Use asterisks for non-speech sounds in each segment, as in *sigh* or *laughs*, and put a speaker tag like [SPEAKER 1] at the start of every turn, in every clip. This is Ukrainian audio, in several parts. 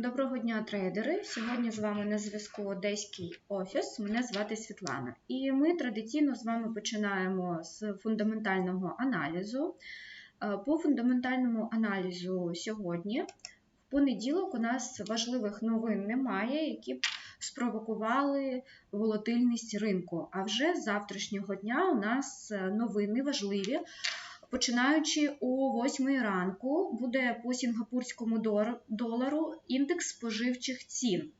[SPEAKER 1] Доброго дня, трейдери! Сьогодні з вами на зв'язку Одеський офіс. Мене звати Світлана. І ми традиційно з вами починаємо з фундаментального аналізу. Е, По фундаментальному аналізу сьогодні, в понеділок, у нас важливих новин немає, які б спровокували волатильність ринку. А вже з завтрашнього дня у нас е, новини важливі. Починаючи о 8 ранку, буде по сінгапурському долару індекс споживчих цін.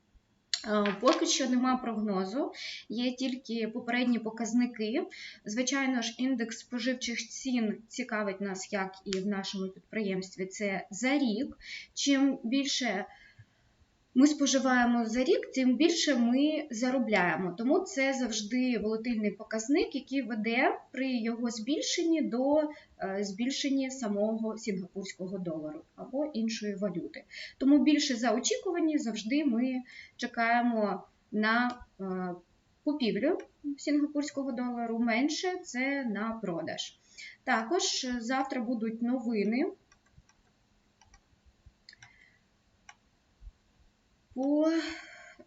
[SPEAKER 1] Е, Поки що нема прогнозу, є тільки попередні показники. Звичайно ж, індекс споживчих цін цікавить нас, як і в нашому підприємстві. Це за рік. Чим більше ми споживаємо за рік, тим більше ми заробляємо. Тому це завжди волатильний показник, який веде при його збільшенні до е, збільшення самого сінгапурського долару або іншої валюти. Тому більше за очікувані завжди ми чекаємо на е, купівлю сінгапурського долару, менше це на продаж. Також завтра будуть новини. По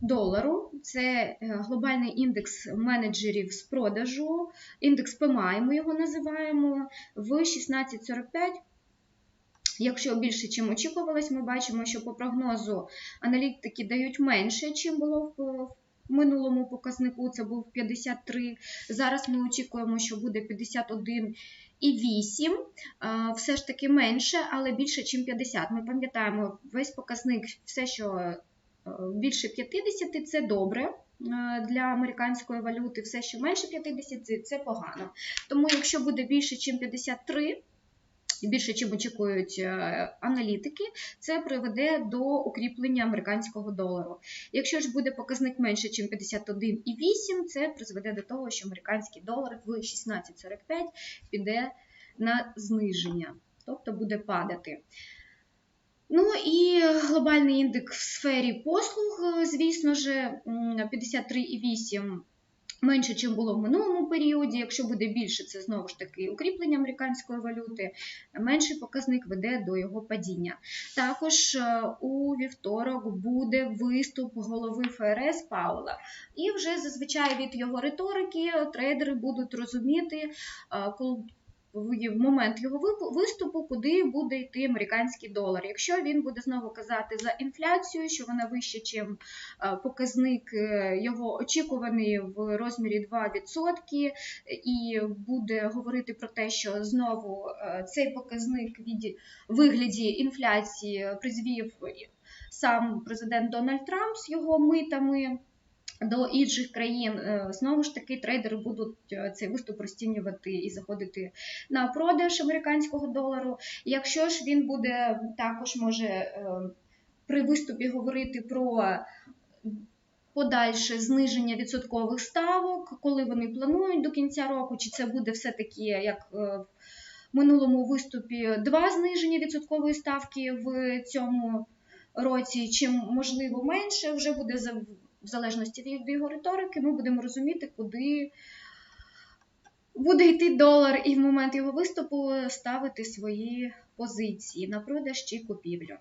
[SPEAKER 1] долару це е, глобальний індекс менеджерів з продажу, індекс PMI ми його називаємо в 16.45. Якщо більше, чим очікувалось, ми бачимо, що по прогнозу аналітики дають менше, чим було в минулому показнику, це був 53. Зараз ми очікуємо, що буде 51 і 8, все ж таки менше, але більше, ніж 50. Ми пам'ятаємо, весь показник, все, що більше 50 це добре е, для американської валюти, все, що менше 50 це погано. Тому, якщо буде більше, ніж 53, і більше, чим очікують е, аналітики, це приведе до укріплення американського долару. Якщо ж буде показник менше, ніж 51,8, це призведе до того, що американський долар в 16,45 піде на зниження, тобто буде падати. Ну і глобальний індекс в сфері послуг, звісно ж, м, 53,8 менше, ніж було в минулому періоді. Якщо буде більше, це знову ж таки укріплення американської валюти, менший показник веде до його падіння. Також е, у вівторок буде виступ голови ФРС Паула. І вже зазвичай від його риторики трейдери будуть розуміти, е, коли в момент його виступу, куди буде йти американський долар. Якщо він буде знову казати за інфляцію, що вона вища, ніж показник е, його очікуваний в розмірі 2%, і буде говорити про те, що знову е, цей показник в віді- вигляді інфляції призвів сам президент Дональд Трамп з його митами до інших країн, е, знову ж таки, трейдери будуть е, цей виступ розцінювати і заходити на продаж американського долару. Якщо ж він буде також може е, при виступі говорити про подальше зниження відсоткових ставок, коли вони планують до кінця року, чи це буде все-таки як в минулому виступі два зниження відсоткової ставки в цьому році, чим можливо менше, вже буде за в залежності від його риторики, ми будемо розуміти, куди буде йти долар, і в момент його виступу ставити свої позиції на продаж чи купівлю.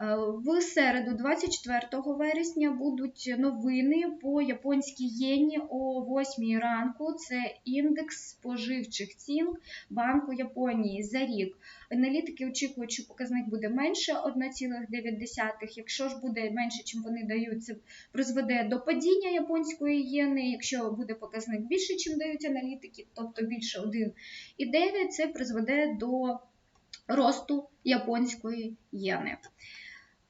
[SPEAKER 1] Е, В середу, 24 вересня, будуть новини по японській єні о 8 ранку. Це індекс споживчих цін Банку Японії за рік. Аналітики очікують, що показник буде менше 1,9. Якщо ж буде менше, чим вони дають, це призведе до падіння японської єни. Якщо буде показник більше, чим дають аналітики, тобто більше 1,9, це призведе до росту японської єни.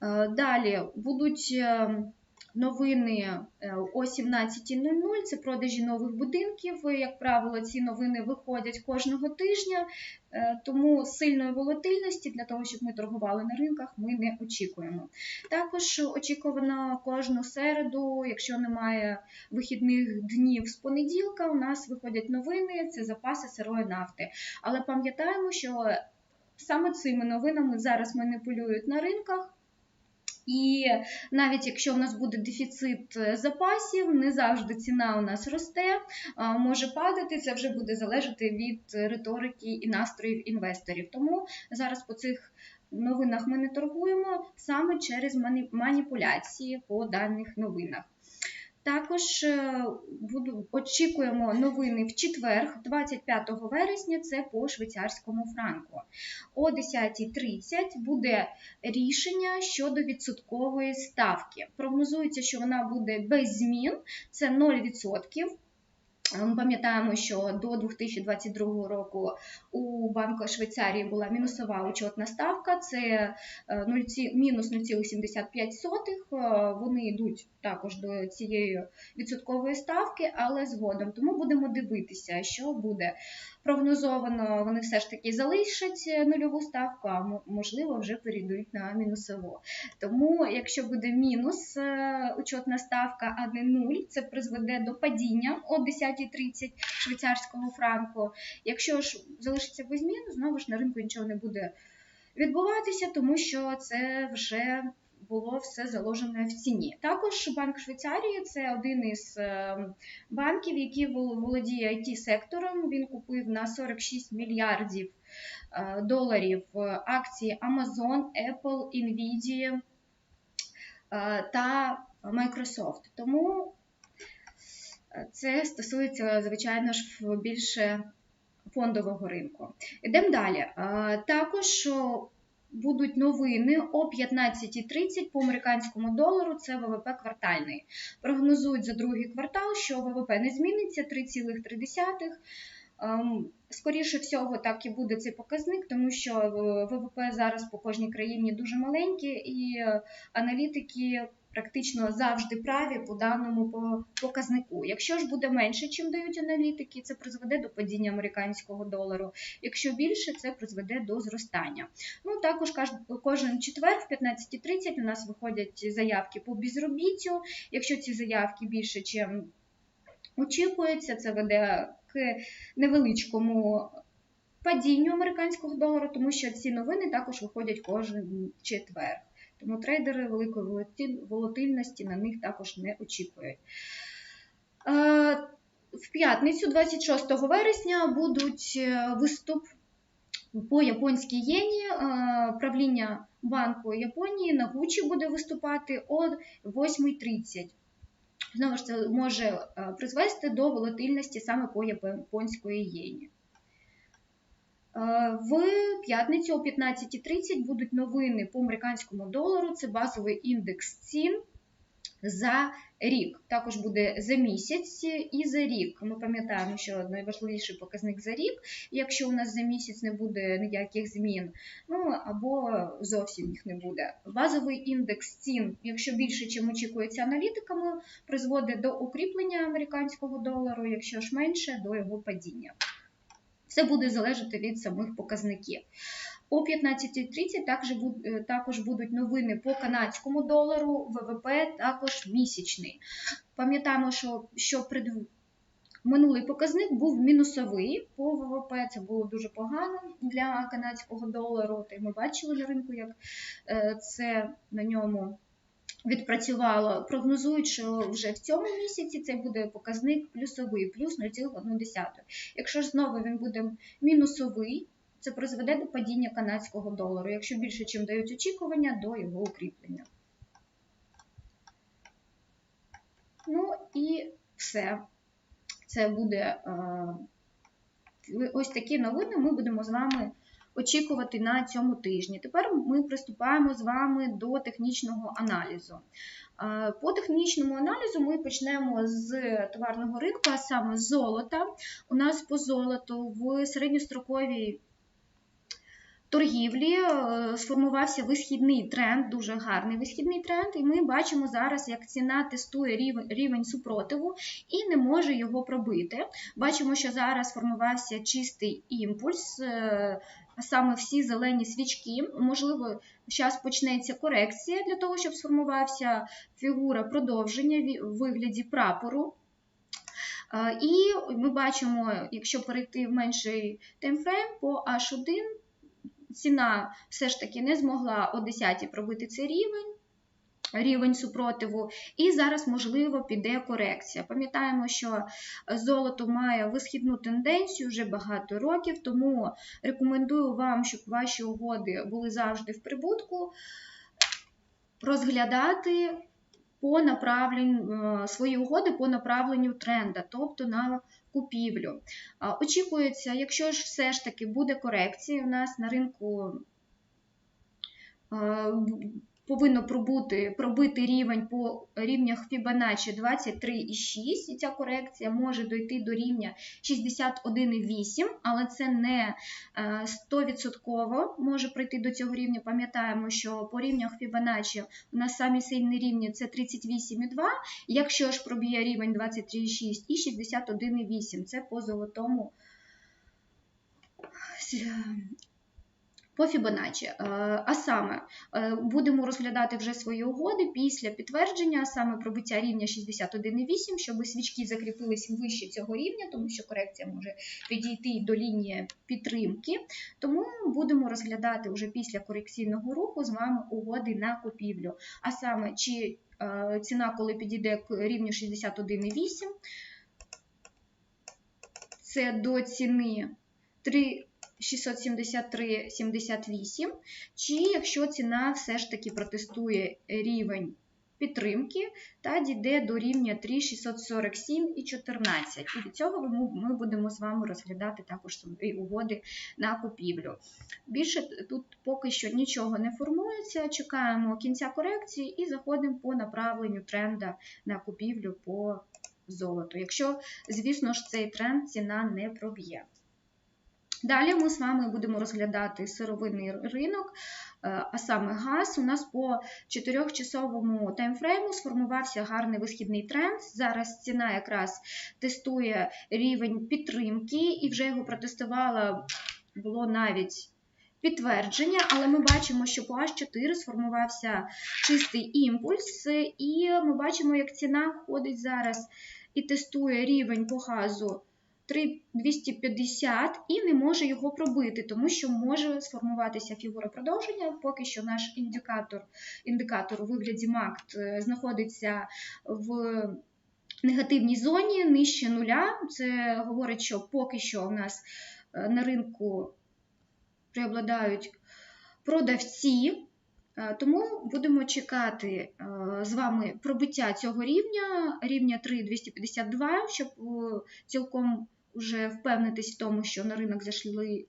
[SPEAKER 1] Е, Далі будуть новини е, о 17.00. Це продажі нових будинків. Як правило, ці новини виходять кожного тижня, е, тому сильної волатильності для того, щоб ми торгували на ринках, ми не очікуємо. Також очікувано кожну середу, якщо немає вихідних днів з понеділка, у нас виходять новини, це запаси сирої нафти. Але пам'ятаємо, що саме цими новинами зараз маніпулюють на ринках. І навіть якщо в нас буде дефіцит е, запасів, не завжди ціна у нас росте, може падати. Це вже буде залежати від риторики і настроїв інвесторів. Тому зараз по цих новинах ми не торгуємо саме через мані- маніпуляції по даних новинах. Також е, очікуємо новини в четвер, 25 вересня, це по швейцарському франку. О 10.30 буде рішення щодо відсоткової ставки. Прогнозується, що вона буде без змін, це 0%. Ми пам'ятаємо, що до 2022 року у Банку Швейцарії була мінусова учетна ставка, це е, 0, мінус 0,75. Е, Вони йдуть також до цієї відсоткової ставки, але згодом. Тому будемо дивитися, що буде. Прогнозовано, вони все ж таки залишать нульову ставку, а можливо вже перейдуть на мінусову. Тому, якщо буде мінус е, учетна ставка, а не нуль, це призведе до падіння о 10.30 швейцарського франку. Якщо ж залишиться без змін, знову ж на ринку нічого не буде відбуватися, тому що це вже було все заложене в ціні. Також Банк Швейцарії це один із е, банків, який володіє it сектором. Він купив на 46 мільярдів е, доларів е, акції Amazon, Apple, Nvidia та Microsoft. Тому це стосується, звичайно ж, більше фондового ринку. Йдемо далі. Також будуть новини о 15.30 по американському долару. Це ВВП квартальний. Прогнозують за другий квартал, що ВВП не зміниться 3,3. Ем, Скоріше всього, так і буде цей показник, тому що е, ВВП зараз по кожній країні дуже маленькі, і е, аналітики практично завжди праві по даному показнику. Якщо ж буде менше, чим дають аналітики, це призведе до падіння американського долару. Якщо більше, це призведе до зростання. Ну також кожен четвер в 15.30 у нас виходять заявки по безробіттю. Якщо ці заявки більше, чим очікується, це веде к невеличкому падінню американського долару, тому що ці новини також виходять кожен четвер. Тому трейдери великої волатиль- волатильності на них також не очікують. Е, В п'ятницю, 26 вересня, будуть е, виступ по японській єні. Е, Правління Банку Японії на Гучі буде виступати о 8.30. Знову ж це може призвести до волатильності саме по японської єні. Е, В п'ятницю о 15.30 будуть новини по американському долару. Це базовий індекс цін за рік. Також буде за місяць і за рік. Ми пам'ятаємо, що найважливіший показник за рік, якщо у нас за місяць не буде ніяких змін, ну або зовсім їх не буде. Базовий індекс цін, якщо більше, чим очікується аналітиками, призводить до укріплення американського долару, якщо ж менше, до його падіння. Все буде залежати від самих показників. О 15.30 також, буд- е, також будуть новини по канадському долару, ВВП також місячний. Пам'ятаємо, що, що пред... минулий показник був мінусовий по ВВП. Це було дуже погано для канадського долару. Та й ми бачили на ринку, як е, це на ньому відпрацювало. Прогнозують, що вже в цьому місяці це буде показник плюсовий, плюс 0,1. Якщо ж знову він буде мінусовий, це призведе до падіння канадського долару, якщо більше, чим дають очікування, до його укріплення. Ну і все. Це буде е, ось такі новини ми будемо з вами очікувати на цьому тижні. Тепер ми приступаємо з вами до технічного аналізу. Е, По технічному аналізу ми почнемо з товарного ринку, а саме з золота. У нас по золоту в середньостроковій торгівлі е, сформувався висхідний тренд, дуже гарний висхідний тренд, і ми бачимо зараз, як ціна тестує рівень, рівень супротиву і не може його пробити. Бачимо, що зараз сформувався чистий імпульс, е, саме всі зелені свічки. Можливо, зараз почнеться корекція для того, щоб сформувався фігура продовження в вигляді прапору. І ми бачимо, якщо перейти в менший таймфрейм по H1, ціна все ж таки не змогла о 10 пробити цей рівень. Рівень супротиву, і зараз, можливо, піде корекція. Пам'ятаємо, що золото має висхідну тенденцію вже багато років, тому рекомендую вам, щоб ваші угоди були завжди в прибутку, розглядати по направленню свої угоди по направленню тренда, тобто на купівлю. Очікується, якщо ж все ж таки буде корекція, у нас на ринку повинно пробути, пробити рівень по рівнях Fibonacci 23,6, і ця корекція може дойти до рівня 61,8, але це не 100% е, може пройти до цього рівня. Пам'ятаємо, що по рівнях Fibonacci у нас самі сильні рівні це 38,2, якщо ж проб'є рівень 23,6 і 61,8, це по золотому по Фібоначчі. Е, а саме е, будемо розглядати вже свої угоди після підтвердження, а саме пробиття рівня 61,8, щоб свічки закріпилися вище цього рівня, тому що корекція може підійти до лінії підтримки. Тому будемо розглядати вже після корекційного руху з вами угоди на купівлю. А саме, чи е, ціна, коли підійде к рівню 61,8, це до ціни 3. 673,78, чи якщо ціна все ж таки протестує рівень підтримки та дійде до рівня 3,647,14. І від цього ми будемо з вами розглядати також угоди на купівлю. Більше тут поки що нічого не формується, чекаємо кінця корекції і заходимо по направленню тренда на купівлю по золоту. Якщо, звісно ж, цей тренд ціна не проб'є. Далі ми з вами будемо розглядати сировинний ринок, е, а саме газ. У нас по 4-часовому таймфрейму сформувався гарний висхідний тренд. Зараз ціна якраз тестує рівень підтримки і вже його протестувала було навіть. Підтвердження, але ми бачимо, що по H4 сформувався чистий імпульс, і ми бачимо, як ціна ходить зараз і тестує рівень по газу 3250 і не може його пробити, тому що може сформуватися фігура продовження. Поки що наш індикатор індикатор у вигляді МАКТ е, знаходиться в негативній зоні нижче нуля. Це говорить, що поки що у нас е, на ринку преобладають продавці. Е, тому будемо чекати е, з вами пробиття цього рівня, рівня 3,252, щоб е, цілком вже впевнитись в тому, що на ринок зайшли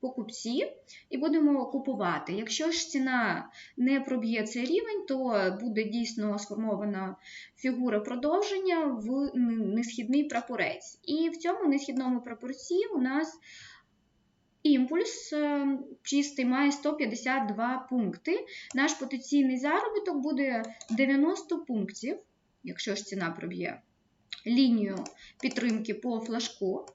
[SPEAKER 1] покупці, і будемо купувати. Якщо ж ціна не проб'є цей рівень, то буде дійсно сформована фігура продовження в несхідний прапорець. І в цьому несхідному прапорці у нас Імпульс е, чистий має 152 пункти. Наш потенційний заробіток буде 90 пунктів, якщо ж ціна проб'є лінію підтримки по флажку,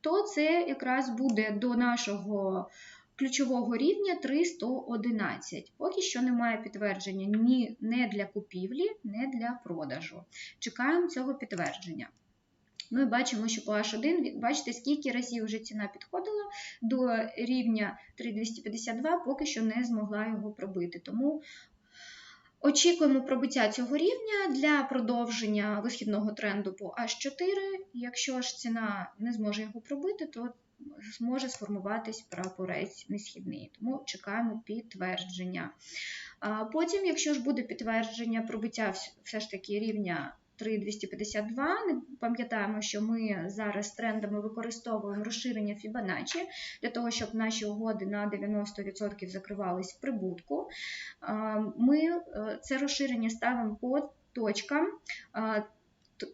[SPEAKER 1] то це якраз буде до нашого ключового рівня 311. Поки що немає підтвердження ні не для купівлі, не для продажу. Чекаємо цього підтвердження. Ми бачимо, що по H1, бачите, скільки разів вже ціна підходила до рівня 3252, поки що не змогла його пробити. Тому очікуємо пробиття цього рівня для продовження вихідного тренду по H4. Якщо ж ціна не зможе його пробити, то зможе сформуватись прапорець несхідний. Тому чекаємо підтвердження. Потім, якщо ж буде підтвердження пробиття все ж таки рівня 3,252. Пам'ятаємо, що ми зараз трендами використовуємо розширення Fibonacci для того, щоб наші угоди на 90% закривались в прибутку. Ми е, це розширення ставимо по точкам.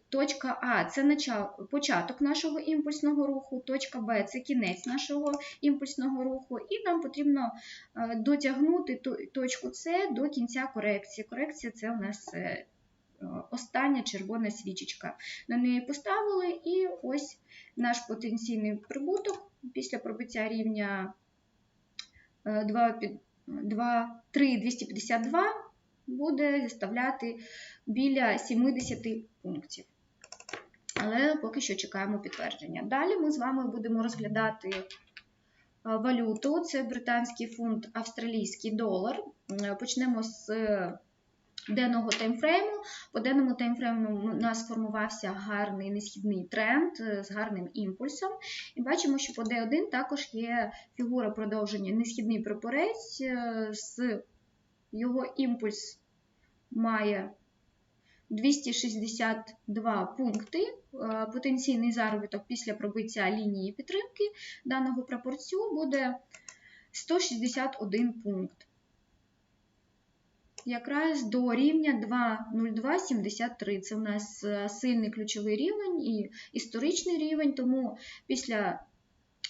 [SPEAKER 1] Точка А це початок нашого імпульсного руху, точка Б це кінець нашого імпульсного руху, і нам потрібно е, дотягнути точку С до кінця корекції. Корекція це у нас е, остання червона свічечка. На неї поставили, і ось наш потенційний прибуток після пробиття рівня 3,252 е, буде заставляти біля 70 пунктів. Але поки що чекаємо підтвердження. Далі ми з вами будемо розглядати валюту. Це британський фунт, австралійський долар. Е, Почнемо з е, денного таймфрейму. По денному таймфрейму у нас формувався гарний несхідний тренд е, з гарним імпульсом. І бачимо, що по D1 також є фігура продовження несхідний прапорець е, з його імпульс має 262 пункти. Е, Потенційний заробіток після пробиття лінії підтримки даного прапорцю буде 161 пункт. Якраз до рівня 2.0273. Це у нас е, сильний ключовий рівень і історичний рівень, тому після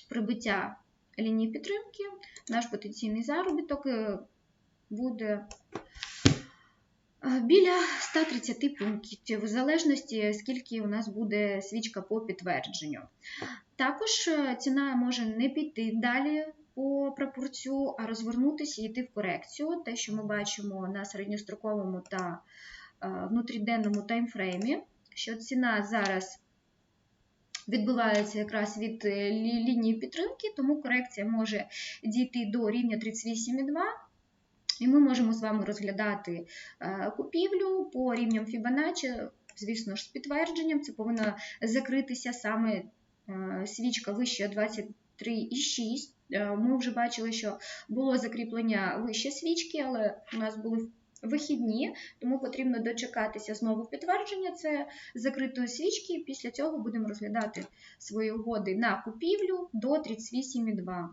[SPEAKER 1] прибиття лінії підтримки наш потенційний заробіток е, буде е, біля 130 пунктів, в залежності, скільки у нас буде свічка по підтвердженню. Також ціна може не піти далі по прапорцю, а розвернутися і йти в корекцію. Те, що ми бачимо на середньостроковому та е, внутріденному таймфреймі, що ціна зараз відбувається якраз від е, лі- лінії підтримки, тому корекція може дійти до рівня 38,2. І ми можемо з вами розглядати е, купівлю по рівням Fibonacci, звісно ж, з підтвердженням. Це повинна закритися саме свічка вище 23,6. Е, Ми вже бачили, що було закріплення вище свічки, але у нас були вихідні, тому потрібно дочекатися знову підтвердження. Це закритої свічки. Після цього будемо розглядати свої угоди на купівлю до 38,2.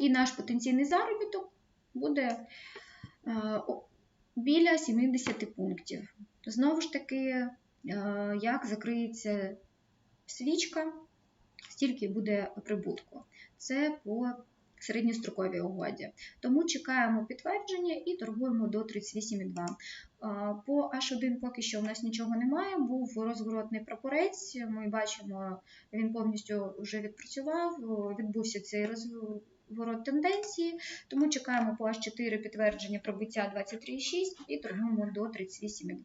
[SPEAKER 1] І наш потенційний заробіток буде е, біля 70 пунктів. Знову ж таки, е, як закриється свічка, стільки буде прибутку. Це по середньостроковій угоді. Тому чекаємо підтвердження і торгуємо до 38,2. А, По H1 поки що у нас нічого немає. Був розворотний прапорець. Ми бачимо, він повністю вже відпрацював. Відбувся цей розворот тенденції. Тому чекаємо по H4 підтвердження пробиття 23,6 і торгуємо до 38,2.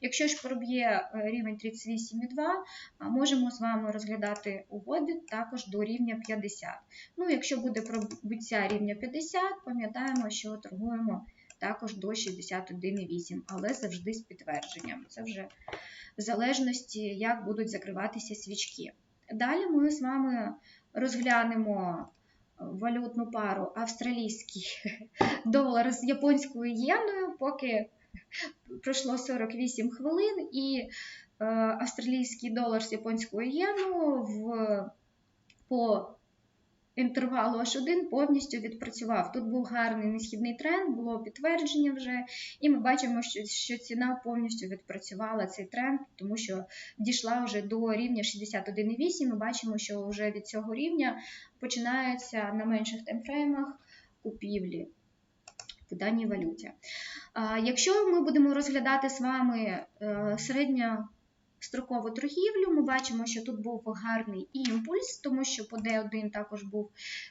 [SPEAKER 1] Якщо ж проб'є е, рівень 38,2, можемо з вами розглядати угоди також до рівня 50. Ну, якщо буде пробиття рівня 50, пам'ятаємо, що торгуємо також до 61,8, але завжди з підтвердженням. Це вже в залежності, як будуть закриватися свічки. Далі ми з вами розглянемо валютну пару австралійський *laughs* долар з японською єною, поки пройшло 48 хвилин, і е, австралійський долар з японською єною в, по інтервалу H1 повністю відпрацював. Тут був гарний несхідний тренд, було підтвердження вже, і ми бачимо, що, що ціна повністю відпрацювала цей тренд, тому що дійшла вже до рівня 61,8. Ми бачимо, що вже від цього рівня починаються на менших таймфреймах купівлі в даній валюті. Якщо ми будемо розглядати з вами е, середньо строкову торгівлю, ми бачимо, що тут був гарний імпульс, тому що по D1 також був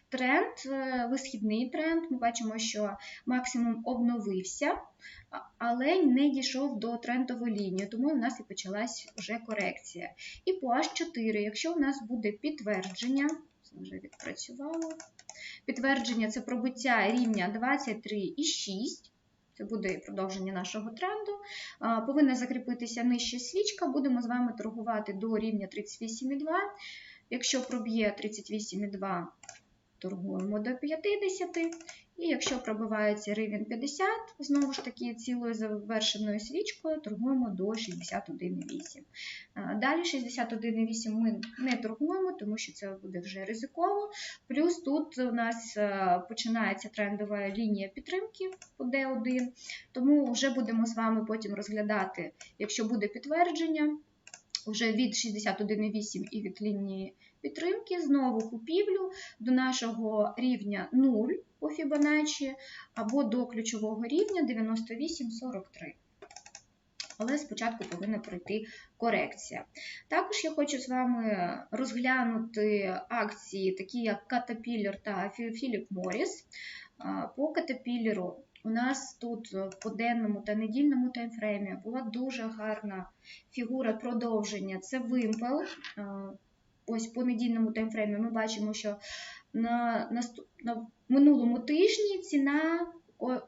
[SPEAKER 1] тренд, е, висхідний тренд. Ми бачимо, що максимум обновився, але не дійшов до трендової лінії, тому у нас і почалась вже корекція. І по H4, якщо у нас буде підтвердження, це вже відпрацювало. Підтвердження це пробиття рівня 23,6. Це буде продовження нашого тренду. Повинна закріпитися нижча свічка. Будемо з вами торгувати до рівня 38,2. Якщо проб'є 38,2, торгуємо до 50. І якщо пробивається рівень 50, знову ж таки цілою завершеною свічкою, торгуємо до 61,8. Далі 61,8 ми не торгуємо, тому що це буде вже ризиково. Плюс тут у нас е, починається трендова лінія підтримки по D1, тому вже будемо з вами потім розглядати, якщо буде підтвердження, вже від 61,8 і від лінії підтримки, знову купівлю до нашого рівня 0 по Fibonacci або до ключового рівня 98,43. Але спочатку повинна пройти корекція. Також я хочу з вами розглянути акції, такі як Caterpillar та Philip Morris. По Caterpillar у нас тут по денному та недільному таймфреймі була дуже гарна фігура продовження. Це вимпел. Ось по недільному таймфреймі ми бачимо, що на, наступ- на минулому тижні ціна о,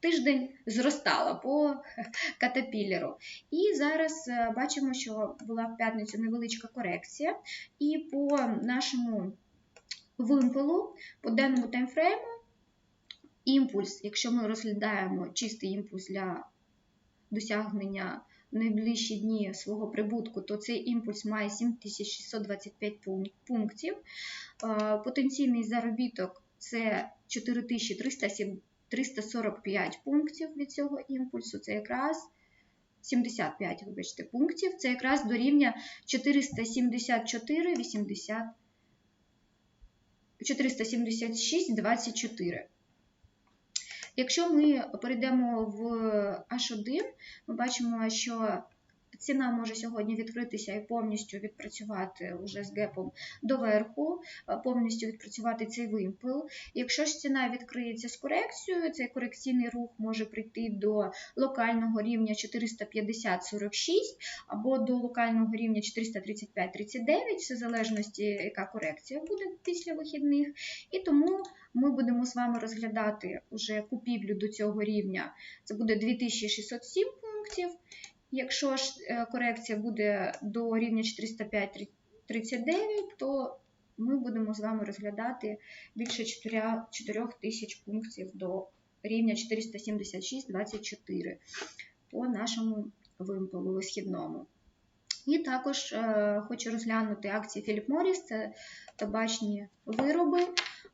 [SPEAKER 1] тиждень зростала по *laughs* катапілеру. І зараз е, бачимо, що була в п'ятницю невеличка корекція, і по нашому вимпелу, по денному таймфрейму, імпульс, якщо ми розглядаємо чистий імпульс для досягнення найближчі дні свого прибутку, то цей імпульс має 7625 пунктів. Потенційний заробіток це 4345 пунктів від цього імпульсу. Це якраз 75, вибачте, пунктів. Це якраз до рівня 474, 80, 476, 24. Якщо ми перейдемо в H1, ми бачимо, що ціна може сьогодні відкритися і повністю відпрацювати уже з гепом доверху, е, повністю відпрацювати цей вимпел. Якщо ж ціна відкриється з корекцією, цей корекційний рух може прийти до локального рівня 450-46 або до локального рівня 435-39, все в залежності, яка корекція буде після вихідних. І тому ми будемо з вами розглядати уже купівлю до цього рівня. Це буде 2607 пунктів. Якщо ж е, корекція буде до рівня 405-39, то ми будемо з вами розглядати більше 4, 4 тисяч пунктів до рівня 476-24 по нашому вимпелу висхідному. І також е, хочу розглянути акції Philip Morris, це табачні вироби.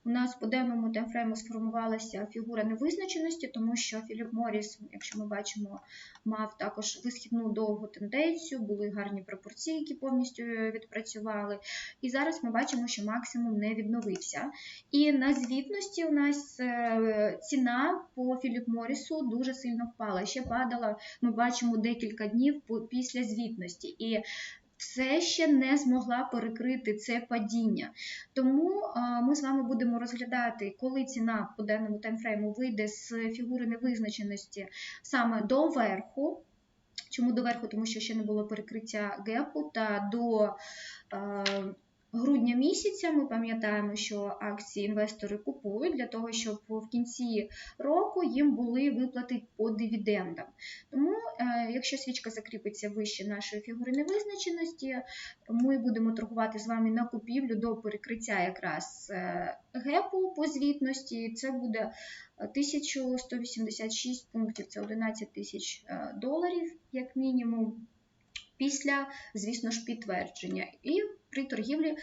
[SPEAKER 1] У нас по денному таймфрейму сформувалася фігура невизначеності, тому що Philip Morris, якщо ми бачимо, мав також висхідну довгу тенденцію, були гарні пропорції, які повністю відпрацювали. І зараз ми бачимо, що максимум не відновився. І на звітності у нас е, ціна по Philip Morris дуже сильно впала. Ще падала, ми бачимо декілька днів після звітності. І все ще не змогла перекрити це падіння. Тому а, ми з вами будемо розглядати, коли ціна по денному таймфрейму вийде з фігури невизначеності саме до верху. Чому до верху? Тому що ще не було перекриття гепу та до е, грудня місяця ми пам'ятаємо, що акції інвестори купують для того, щоб в кінці року їм були виплати по дивідендам. Тому, е, якщо свічка закріпиться вище нашої фігури невизначеності, ми будемо торгувати з вами на купівлю до перекриття якраз е, гепу по звітності. Це буде е, 1186 пунктів, це 11 тисяч е, доларів, як мінімум. Після, звісно ж, підтвердження. І при торгівлі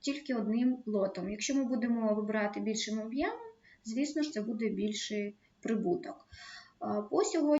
[SPEAKER 1] тільки одним лотом. Якщо ми будемо вибирати більшим об'ємом, звісно ж, це буде більший прибуток. По сьогодні